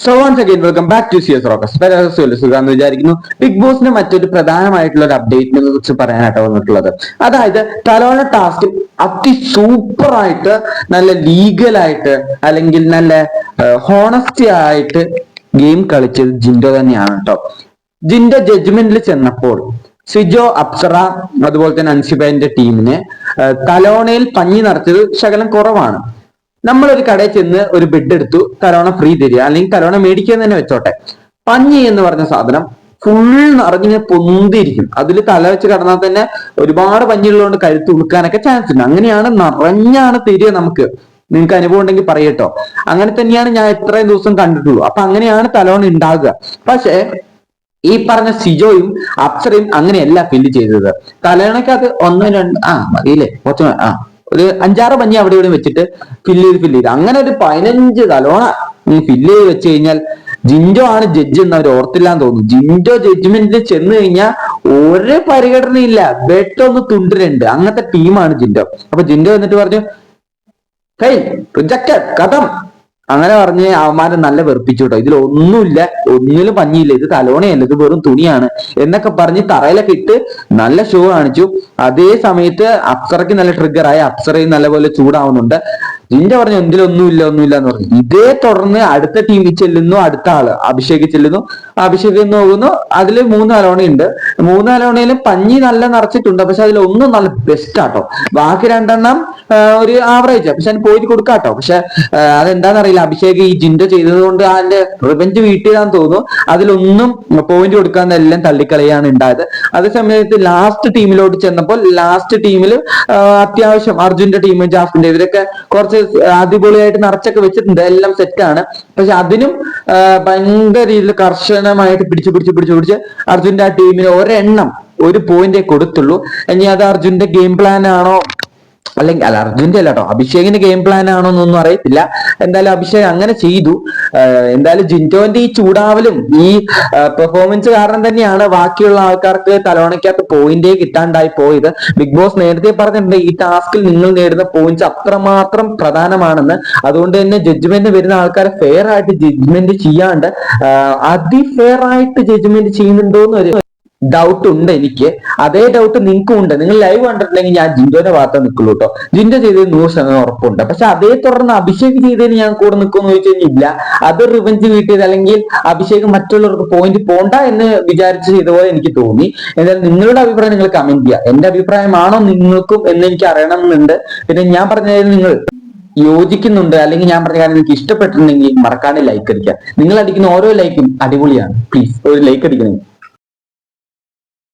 So once again welcome back to സിയസ് റോക്കസ് സുഖാന്ന് വിചാരിക്കുന്നു. ബിഗ് ബോസിന്റെ മറ്റൊരു പ്രധാനമായിട്ടുള്ള ഒരു അപ്ഡേറ്റിനെ കുറിച്ച് പറയാനായിട്ട് വന്നിട്ടുള്ളത്. അതായത് തലോണ സൂപ്പർ ആയിട്ട് നല്ല ലീഗലായിട്ട് അല്ലെങ്കിൽ നല്ല ഹോണസ്റ്റി ആയിട്ട് ഗെയിം കളിച്ചത് ജിൻഡോ തന്നെയാണ് കേട്ടോ ജിൻഡോ ജഡ്ജ്മെന്റിൽ ചെന്നപ്പോൾ സിജോ അപ്സറ അതുപോലെ തന്നെ അൻസിബൈന്റെ ടീമിന് തലോണയിൽ പഞ്ഞി നടത്തിയത് ശകലം കുറവാണ്. നമ്മളൊരു കടയിൽ ചെന്ന് ഒരു ബെഡ് എടുത്തു കരോണ ഫ്രീ തരിക അല്ലെങ്കിൽ കരോണ മേടിക്കുക തന്നെ വെച്ചോട്ടെ. പഞ്ഞി എന്ന് പറഞ്ഞ സാധനം ഫുൾ നിറഞ്ഞ് പൊന്തിരിക്കും അതിൽ തല വെച്ച് കടന്നാൽ തന്നെ ഒരുപാട് പഞ്ഞികളുകൊണ്ട് കഴുത്ത് ഉളുക്കാനൊക്കെ ചാൻസ് ഉണ്ട്. അങ്ങനെയാണ് നിറഞ്ഞാണ് തരിക നമുക്ക്. നിങ്ങൾക്ക് അനുഭവം ഉണ്ടെങ്കിൽ പറയട്ടോ അങ്ങനെ തന്നെയാണ് ഞാൻ ഇത്രയും ദിവസം കണ്ടിട്ടുള്ളൂ. അപ്പൊ അങ്ങനെയാണ് തലോണ ഉണ്ടാകുക പക്ഷേ ഈ പറഞ്ഞ സിജോയും അപ്സറയും അങ്ങനെയല്ല ഫില്ല് ചെയ്തത്. തലേണക്കകത്ത് ഒന്ന് രണ്ട് ആ മതിയില്ലേ? കുറച്ച് ആ. ഒരു അഞ്ചാറ് പഞ്ഞി അവിടെ ഇവിടെ വെച്ചിട്ട് ഫില്ല് ചെയ്ത് ഫില്ല് ചെയ്ത്. അങ്ങനെ ഒരു പതിനഞ്ച് തലോണ നീ ഫില്ല് ചെയ്ത് വെച്ച് കഴിഞ്ഞാൽ ജിൻഡോ ആണ് ജഡ്ജ് എന്ന് അവർ ഓർത്തില്ലാന്ന് തോന്നുന്നു. ജിൻഡോ ജഡ്ജ്മെന്റിൽ ചെന്ന് കഴിഞ്ഞാൽ ഒരു പരിഗണനയില്ല ഒന്ന് തുണ്ടരണ്ട് അങ്ങനത്തെ ടീമാണ് ജിൻഡോ. അപ്പൊ ജിൻഡോ എന്നിട്ട് പറഞ്ഞു ഫെയിൽ റിജക്റ്റഡ് കഥം. അങ്ങനെ പറഞ്ഞ് അവന്മാരെ നല്ല വെറുപ്പിച്ചു കേട്ടോ ഇതിൽ ഒന്നുമില്ല ഒന്നിലും പഞ്ഞിയില്ല. ഇത് തലോണയല്ല ഇത് വെറും തുണിയാണ് എന്നൊക്കെ പറഞ്ഞ് തറയിലൊക്കെ ഇട്ട് നല്ല ഷോ കാണിച്ചു. അതേ സമയത്ത് അപ്സറയ്ക്ക് നല്ല ട്രിഗർ ആയി. അപ്സറയും നല്ലപോലെ ചൂടാവുന്നുണ്ട്. ജിന്റെ പറഞ്ഞു എന്തിലൊന്നുമില്ല ഒന്നുമില്ല എന്ന് പറഞ്ഞു. ഇതേ തുടർന്ന് അടുത്ത ടീമിൽ ചെല്ലുന്നു അടുത്ത ആൾ അഭിഷേക് ചെല്ലുന്നു. അഭിഷേക് നോക്കുന്നു അതിൽ മൂന്ന് അലോണയുണ്ട് മൂന്ന് പഞ്ഞി നല്ല നിറച്ചിട്ടുണ്ട്. പക്ഷെ അതിൽ ഒന്നും നല്ല ബെസ്റ്റ് ആട്ടോ. ബാക്കി രണ്ടെണ്ണം ഒരു ആവറേജ് പക്ഷെ അതിന് പോയിട്ട് കൊടുക്കാട്ടോ പക്ഷെ അതെന്താന്ന് അറിയില്ല അഭിഷേക് ഈ ജിൻഡോ ചെയ്തത് കൊണ്ട് അതിന്റെ റിവെഞ്ച് വീട്ടിലാന്ന് തോന്നുന്നു. അതിലൊന്നും പോയിന്റ് കൊടുക്കാൻ എല്ലാം തള്ളിക്കളയാണ് ഉണ്ടായത്. അതേ സമയത്ത് ലാസ്റ്റ് ടീമിലോട്ട് ചെന്നപ്പോൾ ലാസ്റ്റ് ടീമിൽ അത്യാവശ്യം അർജുന്റെ ടീമും ജാഫിന്റെ ഇവരൊക്കെ കുറച്ച് അടിപൊളിയായിട്ട് നിറച്ചൊക്കെ വെച്ചിട്ടുണ്ട്. എല്ലാം സെറ്റാണ് പക്ഷെ അതിനും ഭയങ്കര രീതിയിൽ കർശനമായിട്ട് പിടിച്ച് പിടിച്ച് പിടിച്ച് പിടിച്ച് അർജുന്റെ ആ ടീമിന് ഒരെണ്ണം ഒരു പോയിന്റേ കൊടുത്തുള്ളൂ. ഇനി അത് അർജുന്റെ ഗെയിം പ്ലാൻ ആണോ അല്ലെങ്കിൽ അല്ല അർജുന്റെ അല്ല കേട്ടോ അഭിഷേകിന്റെ ഗെയിം പ്ലാൻ ആണോ എന്നൊന്നും അറിയത്തില്ല. എന്തായാലും അഭിഷേക് അങ്ങനെ ചെയ്തു. എന്തായാലും ജിന്റോന്റെ ഈ ചൂടാവലും ഈ പെർഫോമൻസ് കാരണം തന്നെയാണ് ബാക്കിയുള്ള ആൾക്കാർക്ക് തലോണയ്ക്കകത്ത് പോയിന്റേ കിട്ടാണ്ടായി പോയത്. ബിഗ് ബോസ് നേരത്തെ പറഞ്ഞിട്ടുണ്ട് ഈ ടാസ്കിൽ നിങ്ങൾ നേടുന്ന പോയിന്റ്സ് അത്രമാത്രം പ്രധാനമാണെന്ന്. അതുകൊണ്ട് തന്നെ ജഡ്ജ്മെന്റ് വരുന്ന ആൾക്കാരെ ഫെയർ ആയിട്ട് ജഡ്ജ്മെന്റ് ചെയ്യാണ്ട് അതി ഫെയർ ആയിട്ട് ജഡ്ജ്മെന്റ് ചെയ്യുന്നുണ്ടോ എന്ന് ഒരു ഡൗട്ട് ഉണ്ട് എനിക്ക്. അതേ ഡൗട്ട് നിങ്ങൾക്കും ഉണ്ട്. നിങ്ങൾ ലൈവ് കണ്ടിട്ടില്ലെങ്കിൽ ഞാൻ ജിൻഡോന്റെ ഭാഗത്ത് നിൽക്കുള്ളൂ കേട്ടോ ജിൻഡോ ചെയ്തത് നൂറ് ശതമാനം ഉറപ്പുണ്ട്. പക്ഷെ അതേ തുടർന്ന് അഭിഷേക് ചെയ്തതിന് ഞാൻ കൂടെ നിൽക്കുമെന്ന് ചോദിച്ചു കഴിഞ്ഞാൽ അത് റിവഞ്ച് വീട്ടിയത് അല്ലെങ്കിൽ അഭിഷേക് മറ്റുള്ളവർക്ക് പോയിന്റ് പോണ്ട എന്ന് വിചാരിച്ച് ചെയ്ത പോലെ എനിക്ക് തോന്നി. എന്തായാലും നിങ്ങളുടെ അഭിപ്രായം നിങ്ങൾ കമന്റ് ചെയ്യുക. എന്റെ അഭിപ്രായമാണോ നിങ്ങൾക്കും എന്ന് എനിക്ക് അറിയണമെന്നുണ്ട്. പിന്നെ ഞാൻ പറഞ്ഞതിൽ നിങ്ങൾ യോജിക്കുന്നുണ്ട്. അല്ലെങ്കിൽ ഞാൻ പറഞ്ഞ കാര്യം നിങ്ങൾക്ക് ഇഷ്ടപ്പെട്ടിട്ടുണ്ടെങ്കിൽ മറക്കാതെ ലൈക്ക് അടിക്കുക. നിങ്ങൾ അടിക്കുന്ന ഓരോ ലൈക്കും അടിപൊളിയാണ്. പ്ലീസ് ഒരു ലൈക്ക് അടിക്കണേ.